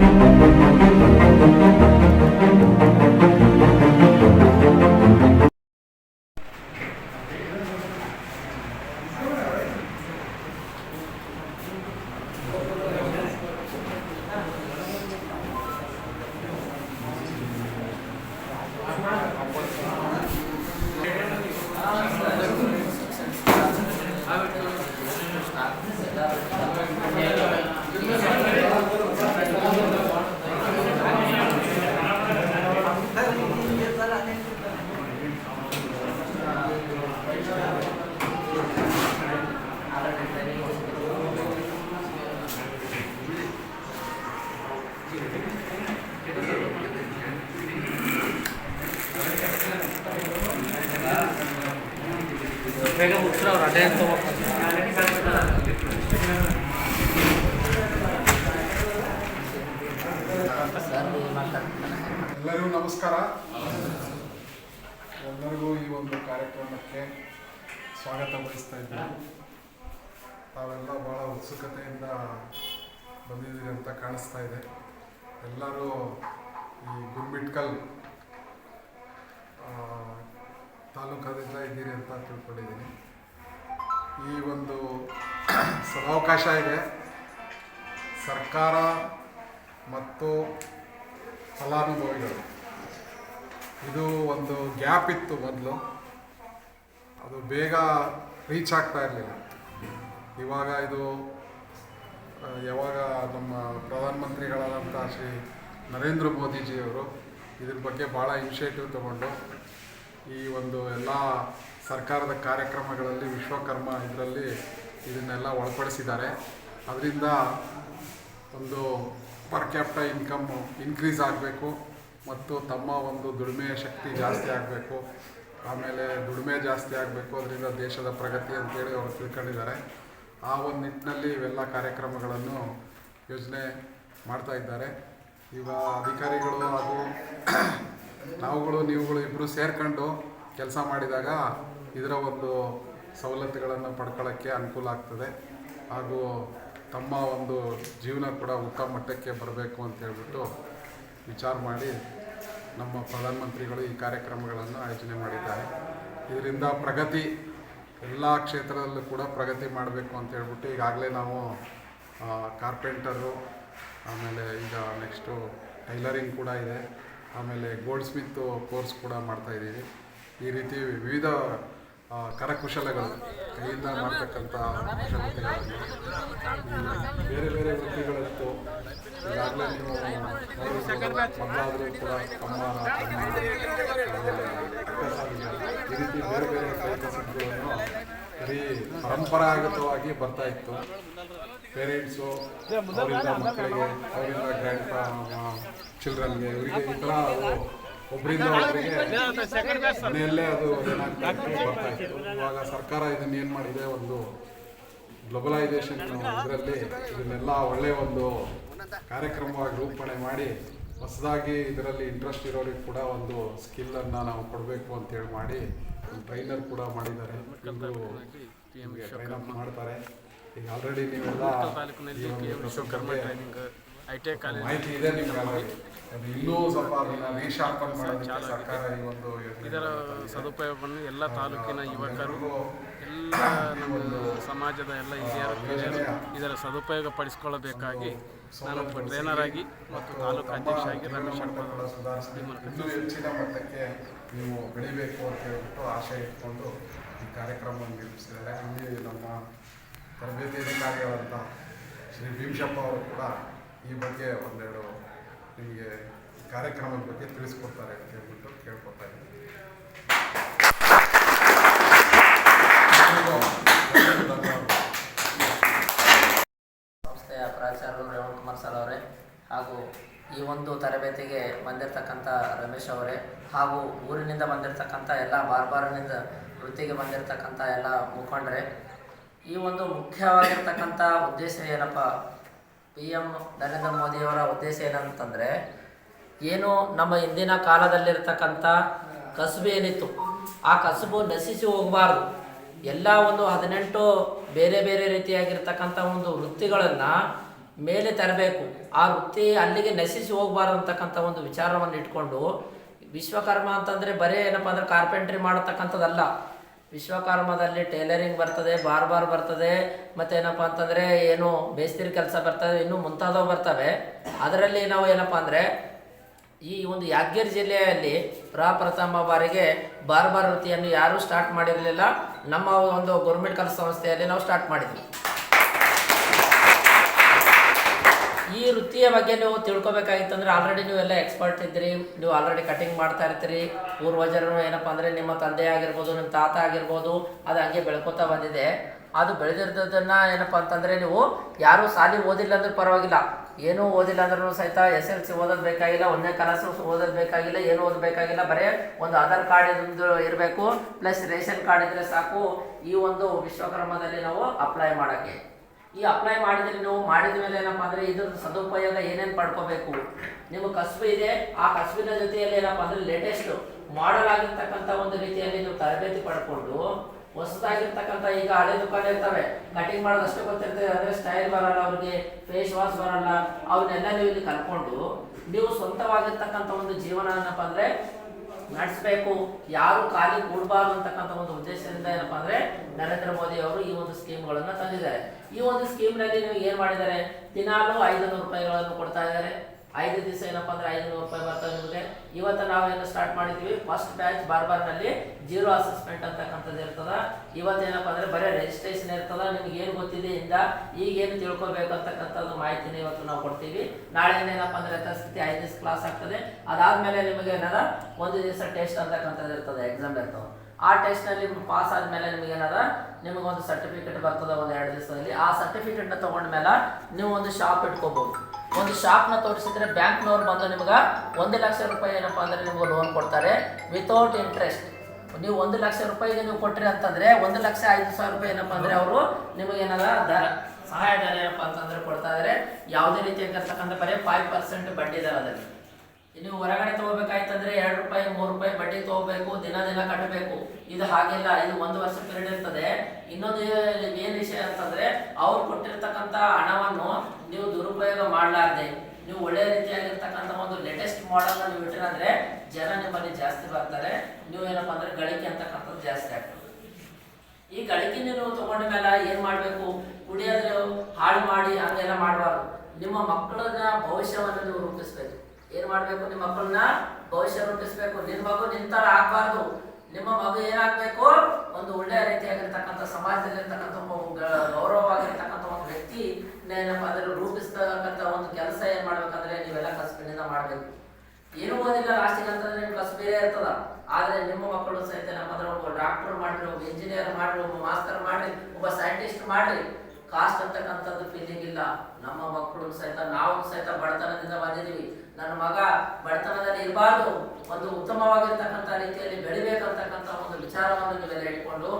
ಬೇಗ ಎಲ್ಲರಿಗೂ ನಮಸ್ಕಾರ. ಎಲ್ಲರಿಗೂ ಈ ಒಂದು ಕಾರ್ಯಕ್ರಮಕ್ಕೆ ಸ್ವಾಗತ ಬಯಸ್ತಾ ಇದ್ದೀನಿ. ತಾವೆಲ್ಲ ಭಾಳ ಉತ್ಸುಕತೆಯಿಂದ ಬಂದಿದ್ದೀರಿ ಅಂತ ಕಾಣಿಸ್ತಾ ಇದೆ. ಎಲ್ಲರೂ ಈ ಗುರ್ಮಿಟ್ಕಲ್ ತಾಲೂಕಾದಿಂದ ಇದ್ದೀರಿ ಅಂತ ತಿಳ್ಕೊಂಡಿದ್ದೀನಿ. ಈ ಒಂದು ಸದಾವಕಾಶ ಇದೆ. ಸರ್ಕಾರ ಮತ್ತು ಫಲಾನುಭವಿಗಳು. ಇದು ಒಂದು ಗ್ಯಾಪ್ ಇತ್ತು ಮೊದಲು. ಅದು ಬೇಗ ರೀಚ್ ಆಗ್ತಾ ಇರಲಿಲ್ಲ. ಇವಾಗ ಇದು ಯಾವಾಗ ನಮ್ಮ ಪ್ರಧಾನಮಂತ್ರಿಗಳಾದಂಥ ಶ್ರೀ ನರೇಂದ್ರ ಮೋದಿಜಿಯವರು ಇದ್ರ ಬಗ್ಗೆ ಭಾಳ ಇನಿಷಿಯೇಟಿವ್ ತಗೊಂಡು ಈ ಒಂದು ಎಲ್ಲ ಸರ್ಕಾರದ ಕಾರ್ಯಕ್ರಮಗಳಲ್ಲಿ ವಿಶ್ವಕರ್ಮ ಇದರಲ್ಲಿ ಇದನ್ನೆಲ್ಲ ಒಳಪಡಿಸಿದ್ದಾರೆ. ಅದರಿಂದ ಒಂದು ಪರ್ ಕ್ಯಾಪ್ಟ ಇನ್ಕಮ್ ಇನ್ಕ್ರೀಸ್ ಆಗಬೇಕು ಮತ್ತು ತಮ್ಮ ಒಂದು ದುಡಿಮೆಯ ಶಕ್ತಿ ಜಾಸ್ತಿ ಆಗಬೇಕು. ಆಮೇಲೆ ದುಡಿಮೆ ಜಾಸ್ತಿ ಆಗಬೇಕು, ಅದರಿಂದ ದೇಶದ ಪ್ರಗತಿ ಅಂತೇಳಿ ಅವರು ತಿಳ್ಕೊಂಡಿದ್ದಾರೆ. ಆ ಒಂದು ನಿಟ್ಟಿನಲ್ಲಿ ಇವೆಲ್ಲ ಕಾರ್ಯಕ್ರಮಗಳನ್ನು ಯೋಜನೆ ಮಾಡ್ತಾ ಇದ್ದಾರೆ. ಈಗ ಅಧಿಕಾರಿಗಳು ಹಾಗೂ ನಾವುಗಳು ನೀವುಗಳು ಇಬ್ಬರು ಸೇರ್ಕೊಂಡು ಕೆಲಸ ಮಾಡಿದಾಗ ಇದರ ಒಂದು ಸವಲತ್ತುಗಳನ್ನು ಪಡ್ಕೊಳ್ಳೋಕ್ಕೆ ಅನುಕೂಲ ಆಗ್ತದೆ. ಹಾಗೂ ತಮ್ಮ ಒಂದು ಜೀವನ ಕೂಡ ಉತ್ತಮ ಮಟ್ಟಕ್ಕೆ ಬರಬೇಕು ಅಂತ ಹೇಳ್ಬಿಟ್ಟು ವಿಚಾರ ಮಾಡಿ ನಮ್ಮ ಪ್ರಧಾನಮಂತ್ರಿಗಳು ಈ ಕಾರ್ಯಕ್ರಮಗಳನ್ನು ಆಯೋಜನೆ ಮಾಡಿದ್ದಾರೆ. ಇದರಿಂದ ಪ್ರಗತಿ ಎಲ್ಲ ಕ್ಷೇತ್ರದಲ್ಲೂ ಕೂಡ ಪ್ರಗತಿ ಮಾಡಬೇಕು ಅಂತ ಹೇಳ್ಬಿಟ್ಟು ಈಗಾಗಲೇ ನಾವು ಕಾರ್ಪೆಂಟರು, ಆಮೇಲೆ ಈಗ ನೆಕ್ಸ್ಟು ಟೈಲರಿಂಗ್ ಕೂಡ ಇದೆ. ಆಮೇಲೆ ಗೋಲ್ಡ್ ಸ್ಮಿತ್ ಕೋರ್ಸ್ ಕೂಡ ಮಾಡ್ತಾ ಇದ್ದೀವಿ. ಈ ರೀತಿ ವಿವಿಧ ಕರಕುಶಲಗಳು, ಕೈಯಿಂದ ಮಾಡ್ತಕ್ಕಂಥ ಕುಶಲತೆಗಳನ್ನು ಬೇರೆ ಬೇರೆ ವೃತ್ತಿಗಳಿತ್ತು ಈಗಾಗಲೇ ನೀವು ಮೊದಲಾದರೂ ಕೂಡ ಆಮೇಲೆ ಈ ರೀತಿ ಬೇರೆ ಬೇರೆ ಕೈ ಕಸಬುಗಳನ್ನು ಬರೀ ಪರಂಪರಾಗತವಾಗಿ ಬರ್ತಾ ಇತ್ತು. ಪೇರೆಂಟ್ಸು, ಅವರಿಂದ ಮಕ್ಕಳಿಗೆ, ಅವರಿಂದ ಗ್ರ್ಯಾಂಡ್ ಚಿಲ್ಡ್ರನ್ಗೆ ಇವರಿಗೆ ಈ ಥರ ಒಬ್ಬರಿಂದ ಒಬ್ಬರಿಗೆ ಮನೆಯಲ್ಲೇ ಅದು ಇವಾಗ ಸರ್ಕಾರ ಇದನ್ನ ಏನು ಮಾಡಿದೆ ಒಂದು ಗ್ಲೋಬಲೈಸೇಷನ್ ಇದರಲ್ಲಿ ಇದನ್ನೆಲ್ಲ ಒಳ್ಳೆಯ ಒಂದು ಕಾರ್ಯಕ್ರಮವಾಗಿ ರೂಪಣೆ ಮಾಡಿ ಹೊಸದಾಗಿ ಇದರಲ್ಲಿ ಇಂಟ್ರೆಸ್ಟ್ ಇರೋರಿಗೆ ಕೂಡ ಒಂದು ಸ್ಕಿಲ್ಲನ್ನು ನಾವು ಕೊಡಬೇಕು ಅಂತೇಳಿ ಮಾಡಿ ಒಂದು ಟ್ರೈನರ್ ಕೂಡ ಮಾಡಿದ್ದಾರೆ. ಇವರು ಟ್ರೈನ್ ಅಪ್ ಮಾಡ್ತಾರೆ. ಈಗ ಆಲ್ರೆಡಿ ನೀವೆಲ್ಲ ವಿಶ್ವಕರ್ಮ ಟ್ರೈನಿಂಗ್ ಐ ಟಿ ಮಾಹಿತಿ ಇದೆ ನಿಮ್ಗೆ. ಇನ್ನೂ ಸ್ವಲ್ಪ ಅದನ್ನ ರೀಶಾರ್ಪನ್ ಮಾಡೋದಕ್ಕೆ ಸರ್ಕಾರ ಈ ಒಂದು ಇದರ ಸದುಪಯೋಗವನ್ನು ಎಲ್ಲ ತಾಲೂಕಿನ ಯುವಕರು ಎಲ್ಲ ನಮ್ಮ ಸಮಾಜದ ಎಲ್ಲ ಹಿರಿಯರು ಕಿರಿಯರು ಇದರ ಸದುಪಯೋಗ ಪಡಿಸಿಕೊಳ್ಳಬೇಕಾಗಿ ನಾನು ಒಬ್ಬ ಟ್ರೈನರ್ ಆಗಿ ಮತ್ತು ತಾಲೂಕು ಅಧ್ಯಕ್ಷ ಆಗಿ ರಮೇಶ್ ಇನ್ನೂ ಹೆಚ್ಚಿನ ಮಟ್ಟಕ್ಕೆ ನೀವು ಬೆಳಿಬೇಕು ಅಂತ ಹೇಳ್ಬಿಟ್ಟು ಆಶೆ ಇಟ್ಕೊಂಡು ಈ ಕಾರ್ಯಕ್ರಮವನ್ನು ನಿರ್ಮಿಸಿದ್ದಾರೆ ಅಲ್ಲಿ ನಮ್ಮ ತರಬೇತಿ ಅಧಿಕಾರಿಯಾದಂಥ ಶ್ರೀ ಭೀಮಶಪ್ಪ ಅವರು ಕೂಡ ಈ ಬಗ್ಗೆ ಒಂದೆರಡು ನಿಮಗೆ ಕಾರ್ಯಕ್ರಮದ ಬಗ್ಗೆ ತಿಳಿಸ್ಕೊಡ್ತಾರೆ ಅಂತ ಹೇಳ್ಬಿಟ್ಟು ಕೇಳ್ಕೊತಾ ಇದ್ದೀನಿ. ಸಂಸ್ಥೆಯ ಪ್ರಾಚಾರ್ಯರು ರೇವಣ್ ಕುಮಾರ್ ಸರ್ ಅವರೇ ಹಾಗೂ ಈ ಒಂದು ತರಬೇತಿಗೆ ಬಂದಿರತಕ್ಕಂಥ ರಮೇಶ್ ಅವರೇ ಹಾಗೂ ಊರಿನಿಂದ ಬಂದಿರತಕ್ಕಂಥ ಎಲ್ಲ ಬಾರ್ಬಾರಿನಿಂದ ವೃತ್ತಿಗೆ ಬಂದಿರತಕ್ಕಂಥ ಎಲ್ಲ ಮುಖಂಡರೇ, ಈ ಒಂದು ಮುಖ್ಯವಾಗಿರ್ತಕ್ಕಂಥ ಉದ್ದೇಶ ಏನಪ್ಪ ಪಿ ಎಂ ನರೇಂದ್ರ ಮೋದಿಯವರ ಉದ್ದೇಶ ಏನಂತಂದರೆ, ಏನು ನಮ್ಮ ಇಂದಿನ ಕಾಲದಲ್ಲಿರ್ತಕ್ಕಂಥ ಕಸುಬು ಏನಿತ್ತು, ಆ ಕಸುಬು ನಶಿಸಿ ಹೋಗಬಾರ್ದು. ಎಲ್ಲ ಒಂದು ಹದಿನೆಂಟು ಬೇರೆ ಬೇರೆ ರೀತಿಯಾಗಿರ್ತಕ್ಕಂಥ ಒಂದು ವೃತ್ತಿಗಳನ್ನು ಮೇಲೆ ತರಬೇಕು. ಆ ವೃತ್ತಿ ಅಲ್ಲಿಗೆ ನಶಿಸಿ ಹೋಗಬಾರ್ದು ಅಂತಕ್ಕಂಥ ಒಂದು ವಿಚಾರವನ್ನು ಇಟ್ಕೊಂಡು, ವಿಶ್ವಕರ್ಮ ಅಂತಂದರೆ ಬರೀ ಏನಪ್ಪ ಅಂದರೆ ಕಾರ್ಪೆಂಟ್ರಿ ಮಾಡತಕ್ಕಂಥದ್ದಲ್ಲ. ವಿಶ್ವಕರ್ಮದಲ್ಲಿ ಟೈಲರಿಂಗ್ ಬರ್ತದೆ ಬಾರ್ ಬಾರ್ ಬರ್ತದೆ, ಮತ್ತೇನಪ್ಪ ಅಂತಂದರೆ ಏನು ಬೇಸ್ತಿರಿ ಕೆಲಸ ಬರ್ತದೆ, ಇನ್ನೂ ಮುಂತಾದವು ಬರ್ತವೆ. ಅದರಲ್ಲಿ ನಾವು ಏನಪ್ಪ ಅಂದರೆ, ಈ ಒಂದು ಯಾದಗಿರಿ ಜಿಲ್ಲೆಯಲ್ಲಿ ಪ್ರಪ್ರಥಮ ಬಾರಿಗೆ ಬಾರ್ ಬಾರ್ ವೃತ್ತಿಯನ್ನು ಯಾರೂ ಸ್ಟಾರ್ಟ್ ಮಾಡಿರಲಿಲ್ಲ. ನಮ್ಮ ಒಂದು ಗೌರ್ಮೆಂಟ್ ಕೆಲಸ ಸಂಸ್ಥೆಯಲ್ಲಿ ನಾವು ಸ್ಟಾರ್ಟ್ ಮಾಡಿದ್ವಿ. ಈ ವೃತ್ತಿಯ ಬಗ್ಗೆ ನೀವು ತಿಳ್ಕೊಬೇಕಾಗಿತ್ತಂದ್ರೆ ಆಲ್ರೆಡಿ ನೀವು ಎಲ್ಲ ಎಕ್ಸ್ಪರ್ಟ್ ಇದ್ದೀರಿ, ನೀವು ಆಲ್ರೆಡಿ ಕಟಿಂಗ್ ಮಾಡ್ತಾ ಇರ್ತೀರಿ. ಪೂರ್ವಜರು ಏನಪ್ಪ ಅಂದರೆ ನಿಮ್ಮ ತಂದೆ ಆಗಿರ್ಬೋದು, ನಿಮ್ಮ ತಾತ ಆಗಿರ್ಬೋದು, ಅದು ಹಂಗೆ ಬೆಳ್ಕೊತಾ ಬಂದಿದೆ. ಅದು ಬೆಳೆದಿರೋದನ್ನ ಏನಪ್ಪ ಅಂತಂದರೆ ನೀವು ಯಾರೂ ಸಾಲಿ ಓದಿಲ್ಲ ಅಂದ್ರೆ ಪರವಾಗಿಲ್ಲ. ಏನೂ ಓದಿಲ್ಲ ಅಂದ್ರೂ ಸಹಿತ ಎಸ್ ಎಲ್ ಸಿ ಓದೋದು ಬೇಕಾಗಿಲ್ಲ, ಒಂದನೇ ಕ್ಲಾಸು ಓದೋದು ಬೇಕಾಗಿಲ್ಲ, ಏನು ಓದಬೇಕಾಗಿಲ್ಲ ಬರೀ ಒಂದು ಆಧಾರ್ ಕಾರ್ಡ್ ಇರಬೇಕು, ಪ್ಲಸ್ ರೇಷನ್ ಕಾರ್ಡ್ ಇದ್ರೆ ಸಾಕು. ಈ ಒಂದು ವಿಶ್ವಕರ್ಮದಲ್ಲಿ ನಾವು ಅಪ್ಲೈ ಮಾಡೋಕ್ಕೆ. ಈ ಅಪ್ಲೈ ಮಾಡಿದ್ರೆ ನೀವು ಮಾಡಿದ ಮೇಲೆ ಏನಪ್ಪ ಅಂದ್ರೆ ಇದ್ರ ಸದುಪಯೋಗ ಏನೇನು ಪಡ್ಕೋಬೇಕು? ನಿಮ್ಮ ಕಸುಬು ಇದೆ, ಆ ಕಸುಬಿನ ಜೊತೆಯಲ್ಲಿ ಏನಪ್ಪ ಅಂದ್ರೆ ಲೇಟೆಸ್ಟ್ ಮಾಡಲ್ ಆಗಿರ್ತಕ್ಕಂಥ ಒಂದು ರೀತಿಯಲ್ಲಿ ನೀವು ತರಬೇತಿ ಪಡ್ಕೊಂಡು, ಹೊಸದಾಗಿರ್ತಕ್ಕಂಥ ಈಗ ಹಳೆ ದುಕಾನ್ ಇರ್ತವೆ. ಕಟಿಂಗ್ ಮಾಡೋದಷ್ಟೇ ಗೊತ್ತಿರ್ತದೆ ಅಂದ್ರೆ ಸ್ಟೈಲ್ ಬರಲ್ಲ, ಅವ್ರಿಗೆ ಫೇಸ್ ವಾಶ್ ಬರಲ್ಲ. ಅವನ್ನೆಲ್ಲ ನೀವು ಇಲ್ಲಿ ಕಲ್ಕೊಂಡು ನೀವು ಸ್ವಂತವಾಗಿರ್ತಕ್ಕಂಥ ಒಂದು ಜೀವನ ಏನಪ್ಪ ಅಂದರೆ ನಡೆಸಬೇಕು. ಯಾರು ಖಾಲಿ ಕೂಡಬಾರ್ದು ಅಂತಕ್ಕಂಥ ಒಂದು ಉದ್ದೇಶದಿಂದ ಏನಪ್ಪ ಅಂದರೆ ನರೇಂದ್ರ ಮೋದಿ ಅವರು ಈ ಒಂದು ಸ್ಕೀಮ್ಗಳನ್ನು ತಂದಿದ್ದಾರೆ. ಈ ಒಂದು ಸ್ಕೀಮ್ನಲ್ಲಿ ನೀವು ಏನು ಮಾಡಿದ್ದಾರೆ? ದಿನಾಲು ಐದು ನೂರು ರೂಪಾಯಿಗಳನ್ನು ಕೊಡ್ತಾ ಇದ್ದಾರೆ. ಐದು ದಿವಸ ಏನಪ್ಪಾ ಅಂದ್ರೆ ಐದು ನೂರು ರೂಪಾಯಿ ಬರ್ತದೆ ನಿಮಗೆ. ಇವತ್ತು ನಾವು ಏನು ಸ್ಟಾರ್ಟ್ ಮಾಡಿದ್ವಿ. ಫಸ್ಟ್ ಬ್ಯಾಚ್ ಬಾರ್ಬಾರ್ನಲ್ಲಿ ಜೀರೋ ಅಸೆಸ್ಮೆಂಟ್ ಅಂತಕ್ಕಂಥದ್ದು ಇರ್ತದ. ಇವತ್ತು ಏನಪ್ಪ ಅಂದ್ರೆ ಬರೀ ರಿಜಿಸ್ಟ್ರೇಷನ್ ಇರ್ತದ. ನಿಮ್ಗೆ ಏನು ಗೊತ್ತಿದೆ ಇಂದ ಈಗ ಏನು ತಿಳ್ಕೊಬೇಕು ಅಂತಕ್ಕಂಥದ್ದು ಮಾಹಿತಿನ ಇವತ್ತು ನಾವು ಕೊಡ್ತೀವಿ. ನಾಳೆ ಏನಪ್ಪ ಅಂದ್ರೆ ಯಥಾಸ್ಥಿತಿ ಐದು ದಿವಸ ಕ್ಲಾಸ್ ಆಗ್ತದೆ. ಅದಾದ್ಮೇಲೆ ನಿಮಗೆ ಏನದ ಒಂದು ದಿವಸ ಟೆಸ್ಟ್ ಅಂತಕ್ಕಂಥದ್ದು ಇರ್ತದೆ ಎಕ್ಸಾಮ್ ಇರ್ತದೆ. ಆ ಟೆಸ್ಟ್ನಲ್ಲಿ ಪಾಸ್ ಆದಮೇಲೆ ನಿಮಗೆ ಏನದ ನಿಮಗೆ ಒಂದು ಸರ್ಟಿಫಿಕೇಟ್ ಬರ್ತದೆ ಒಂದು ಎರಡು ದಿವಸದಲ್ಲಿ. ಆ ಸರ್ಟಿಫಿಕೇಟ್ನ ತೊಗೊಂಡ್ಮೇಲೆ ನೀವು ಒಂದು ಶಾಪ್ ಇಟ್ಕೋಬಹುದು ಒಂದು ಶಾಪ್ನ ತೋರಿಸಿದ್ರೆ ಬ್ಯಾಂಕ್ನವ್ರು ಬಂದು ನಿಮ್ಗೆ ಒಂದು ಲಕ್ಷ ರೂಪಾಯಿ ಏನಪ್ಪ ಅಂದರೆ ನಿಮ್ಗೆ ಲೋನ್ ಕೊಡ್ತಾರೆ ವಿತೌಟ್ ಇಂಟ್ರೆಸ್ಟ್ ನೀವು ಒಂದು ಲಕ್ಷ ರೂಪಾಯಿಗೆ ನೀವು ಕೊಟ್ರಿ ಅಂತಂದ್ರೆ ಒಂದು ಲಕ್ಷ ಐದು ಸಾವಿರ ರೂಪಾಯಿ ಏನಪ್ಪ ಅಂದರೆ ಅವರು ನಿಮಗೆ ಏನದ ದರ ಸಹಾಯಧನ ಏನಪ್ಪ ಅಂತಂದ್ರೆ ಕೊಡ್ತಾ ಇದಾರೆ. ಯಾವುದೇ ರೀತಿಯಾಗಿರ್ತಕ್ಕಂಥ ಬರೀ ಫೈವ್ ಪರ್ಸೆಂಟ್ ಬಡ್ಡಿ ದರದಲ್ಲಿ ನೀವು ಹೊರಗಡೆ ತಗೋಬೇಕಾಯ್ತಂದ್ರೆ ಎರಡು ರೂಪಾಯಿ, ಮೂರು ರೂಪಾಯಿ ಬಡ್ಡಿ ತಗೋಬೇಕು, ದಿನ ದಿನ ಕಟ್ಟಬೇಕು. ಇದು ಹಾಗೆಲ್ಲ ಇದು ಒಂದು ವರ್ಷ ಪೀರಿಯಡ್ ಇರ್ತದೆ. ಇನ್ನೊಂದು ಏನು ವಿಷಯ ಅಂತಂದ್ರೆ, ಅವ್ರು ಕೊಟ್ಟಿರ್ತಕ್ಕಂಥ ಹಣವನ್ನು ನೀವು ದುರುಪಯೋಗ ಮಾಡಲಾರ್ದೆ. ನೀವು ಒಳ್ಳೆ ರೀತಿಯಾಗಿರ್ತಕ್ಕಂಥ ಒಂದು ಲೇಟೆಸ್ಟ್ ಮಾಡಲ್ ನೀವು ಇಟ್ಟಿರಂದ್ರೆ ಜನ ನಿಮ್ಮಲ್ಲಿ ಜಾಸ್ತಿ ಬರ್ತಾರೆ. ನೀವು ಏನಪ್ಪಾ ಅಂದ್ರೆ ಗಳಿಕೆ ಅಂತಕ್ಕಂಥದ್ದು ಜಾಸ್ತಿ ಆಗ್ತದೆ. ಈ ಗಳಿಕೆ ನೀವು ತಗೊಂಡ ಮೇಲೆ ಏನ್ ಮಾಡ್ಬೇಕು? ಕುಡಿಯೋದ್ರೆ ಹಾಳು ಮಾಡಿ ಹಂಗೆಲ್ಲ ಮಾಡಬಾರ್ದು. ನಿಮ್ಮ ಮಕ್ಕಳನ್ನ ಭವಿಷ್ಯವನ್ನು ನೀವು ರೂಪಿಸ್ಬೇಕು. ಏನ್ ಮಾಡ್ಬೇಕು? ನಿಮ್ಮ ಮಕ್ಕಳನ್ನ ಭವಿಷ್ಯ ರೂಪಿಸ್ಬೇಕು. ನಿನ್ ಮಗು ನಿಂತರ ಆಗ್ಬಾರ್ದು. ನಿಮ್ಮ ಮಗು ಏನಾಗ್ಬೇಕು? ಒಂದು ಒಳ್ಳೆ ರೀತಿಯಾಗಿರ್ತಕ್ಕಂಥ ಸಮಾಜದಲ್ಲಿರ್ತಕ್ಕಂಥ ಗೌರವವಾಗಿರ್ತಕ್ಕಂಥ ಒಂದು ವ್ಯಕ್ತಿ ಏನಪ್ಪ ಅಂದ್ರೆ ರೂಪಿಸ್ತಕ್ಕಂಥ ಒಂದು ಕೆಲಸ ಏನ್ ಮಾಡ್ಬೇಕಂದ್ರೆ ನೀವೆಲ್ಲ ಕಸಬಿನಿಂದ ಮಾಡ್ಬೇಕು. ಏನು ಓದಿಲ್ಲ ಲಾಸ್ಟಿಗೆ ಅಂತಂದ್ರೆ ನಿಮ್ ಕಸ ಬೇರೆ ಇರ್ತದ. ಆದ್ರೆ ನಿಮ್ಮ ಮಕ್ಕಳು ಸಹಿತ ನಮ್ಮ ಹತ್ರ ಒಬ್ಬ ಡಾಕ್ಟರ್ ಮಾಡ್ರಿ, ಒಬ್ಬ ಇಂಜಿನಿಯರ್ ಮಾಡ್ರಿ, ಒಬ್ಬ ಮಾಸ್ತರ್ ಮಾಡ್ರಿ, ಒಬ್ಬ ಸೈಂಟಿಸ್ಟ್ ಮಾಡ್ರಿ. ಕಾಸ್ಟ್ ಅಂತಕ್ಕಂಥದ್ದು ಫೀಲಿಂಗ್ ಇಲ್ಲ. ನಮ್ಮ ಮಕ್ಕಳು ಸಹಿತ, ನಾವು ಸಹಿತ ಬಡತನದಿಂದ ಬಂದಿದೀವಿ ನನ್ನ ಮಗ ಬಡತನದಲ್ಲಿ ಇರಬಾರ್ದು. ಒಂದು ಉತ್ತಮವಾಗಿರ್ತಕ್ಕಂಥ ರೀತಿಯಲ್ಲಿ ಬೆಳಿಬೇಕಂತಕ್ಕಂಥ ಒಂದು ವಿಚಾರವನ್ನು ನೀವೆಲ್ಲ ಇಟ್ಕೊಂಡು,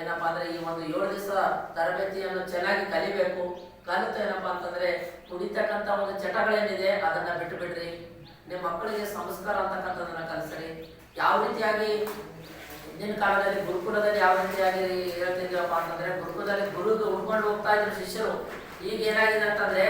ಏನಪ್ಪ ಅಂದ್ರೆ ಈ ಒಂದು ಏಳು ದಿವಸ ತರಬೇತಿಯನ್ನು ಚೆನ್ನಾಗಿ ಕಲಿಬೇಕು. ಕಲಿತು ಏನಪ್ಪಾ ಅಂತಂದ್ರೆ ಕುಡಿತಕ್ಕಂಥ ಒಂದು ಚಟಗಳೇನಿದೆ, ಅದನ್ನ ಬಿಟ್ಟು ಬಿಡ್ರಿ ನಿಮ್ಮ ಮಕ್ಕಳಿಗೆ ಸಂಸ್ಕಾರ ಅಂತಕ್ಕಂಥದ್ದನ್ನು ಕಲಿಸ್ರಿ. ಯಾವ ರೀತಿಯಾಗಿ ಹಿಂದಿನ ಕಾಲದಲ್ಲಿ ಗುರುಕುಲದಲ್ಲಿ ಯಾವ ರೀತಿಯಾಗಿ ಹೇಳ್ತಿದ್ದೀವಪ್ಪ ಅಂತಂದ್ರೆ ಗುರುಕುಲದಲ್ಲಿ ಗುರುಗೆ ಉಳ್ಕೊಂಡು ಹೋಗ್ತಾ ಇದ್ರು ಶಿಷ್ಯರು. ಈಗ ಏನಾಗಿದೆ ಅಂತಂದ್ರೆ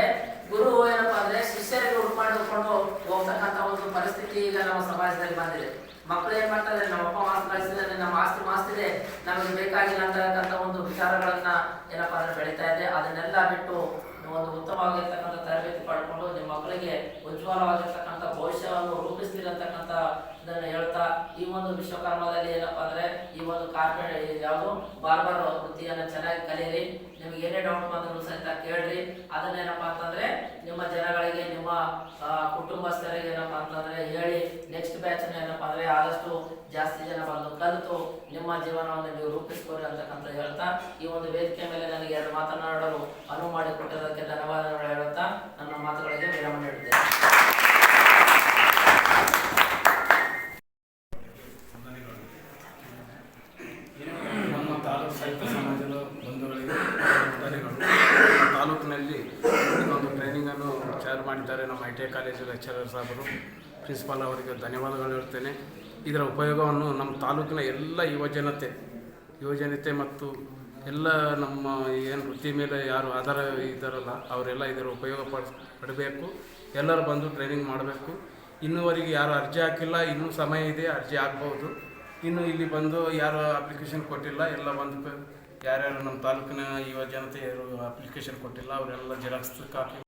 ಗುರು ಏನಪ್ಪ ಅಂದ್ರೆ ಶಿಷ್ಯರಿಗೆ ಉಡ್ಕೊಂಡು ಉಡ್ಕೊಂಡು ಹೋಗ್ತಕ್ಕಂಥ ಒಂದು ಪರಿಸ್ಥಿತಿ ಈಗ ನಮ್ಮ ಸಮಾಜದಲ್ಲಿ ಬಂದಿದೆ. ಮಕ್ಕಳು ಏನ್ ಮಾಡ್ತಾರೆ ನಮ್ಮ ಅಪ್ಪ ಮಾಸ್ತಿ ಕಳಿಸಿದ್ರೆ ನಮ್ಮ ಆಸ್ತಿ ಮಾಸ್ತಿದೆ, ನಮಗೆ ಬೇಕಾಗಿಲ್ಲ ಅಂತಕ್ಕಂಥ ಒಂದು ವಿಚಾರಗಳನ್ನ ಏನಪ್ಪ ಅಂದ್ರೆ ಬೆಳೀತಾ ಇದೆ. ಅದನ್ನೆಲ್ಲ ಬಿಟ್ಟು ಒಂದು ಉತ್ತಮವಾಗಿರ್ತಕ್ಕಂಥ ತರಬೇತಿ ಪಡ್ಕೊಂಡು ನಿಮ್ಮ ಮಕ್ಕಳಿಗೆ ಉಜ್ವಲವಾಗಿರ್ತಕ್ಕಂಥ ಭವಿಷ್ಯವನ್ನು ರೂಪಿಸ್ತೀರಿ ಅಂತಕ್ಕಂಥ ಇದನ್ನ ಹೇಳ್ತಾ ಈ ಒಂದು ವಿಶ್ವಕರ್ಮದಲ್ಲಿ ಏನಪ್ಪಾ ಅಂದ್ರೆ ಈ ಒಂದು ಕಾರ್ಪೆಂಟ್ ಯಾವುದು ಬಾರ್ಬರ್ ವೃತ್ತಿಯನ್ನ ಚೆನ್ನಾಗಿ ಕಲಿಯಿರಿ ನಿಮ್ಗೆ ಏನೇ ಡೌಟ್ ಬಂದರೂ ಸಹಿತ ಕೇಳ್ರಿ. ಅದನ್ನೇನಪ್ಪಾ ಅಂತಂದ್ರೆ ನಿಮ್ಮ ಜನಗಳಿಗೆ, ನಿಮ್ಮ ಕುಟುಂಬಸ್ಥರಿಗೆ ಏನಪ್ಪಾ ಅಂತಂದ್ರೆ ಹೇಳಿ. ನೆಕ್ಸ್ಟ್ ಬ್ಯಾಚ್ ಏನಪ್ಪಾ ಅಂದ್ರೆ ಆದಷ್ಟು ಜಾಸ್ತಿ ಜನ ಬಂದು ಕಲಿತು ನಿಮ್ಮ ಜೀವನವನ್ನು ನೀವು ರೂಪಿಸ್ಕೋರಿ ಅಂತಕ್ಕಂಥ ಹೇಳ್ತಾ ಈ ಒಂದು ವೇದಿಕೆ ಮೇಲೆ ನನಗೆ ಎರಡು ಮಾತನಾಡಲು ಅನುವು ಮಾಡಿಕೊಟ್ಟಿದ್ದಕ್ಕೆ ಧನ್ಯವಾದಗಳು ಹೇಳುತ್ತಾ ನನ್ನ ಮಾತುಗಳಿಗೆ ವಿರಾಮ ನೀಡುತ್ತೇನೆ. ಮಾಡಿದ್ದಾರೆ ನಮ್ಮ I T I college lecturer ಸಾಹೇಬರು. ಪ್ರಿನ್ಸಿಪಾಲ್ ಅವರಿಗೆ ಧನ್ಯವಾದಗಳು ಹೇಳ್ತೇನೆ. ಇದರ ಉಪಯೋಗವನ್ನು ನಮ್ಮ ತಾಲೂಕಿನ ಎಲ್ಲ ಯುವಜನತೆ ಯುವಜನತೆ ಮತ್ತು ಎಲ್ಲ ನಮ್ಮ ಏನು ವೃತ್ತಿ ಮೇಲೆ ಯಾರು ಆಧಾರ ಇದ್ದಾರಲ್ಲ, ಅವರೆಲ್ಲ ಇದರ ಉಪಯೋಗ ಪಡ್, ಪಡಬೇಕು. ಎಲ್ಲರೂ ಬಂದು ಟ್ರೈನಿಂಗ್ ಮಾಡಬೇಕು. ಇನ್ನೂವರೆಗೆ ಯಾರು ಅರ್ಜಿ ಹಾಕಿಲ್ಲ, ಇನ್ನೂ ಸಮಯ ಇದೆ, ಅರ್ಜಿ ಹಾಕ್ಬೋದು. ಇನ್ನು ಇಲ್ಲಿ ಬಂದು ಯಾರು ಅಪ್ಲಿಕೇಶನ್ ಕೊಟ್ಟಿಲ್ಲ, ಎಲ್ಲ ಬಂದು ಯಾರ್ಯಾರು ನಮ್ಮ ತಾಲೂಕಿನ ಯುವ ಜನತೆ ಯಾರು ಅಪ್ಲಿಕೇಶನ್ ಕೊಟ್ಟಿಲ್ಲ, ಅವರೆಲ್ಲ ಜೆರಾಕ್ಸ್ ಕಾಪಿ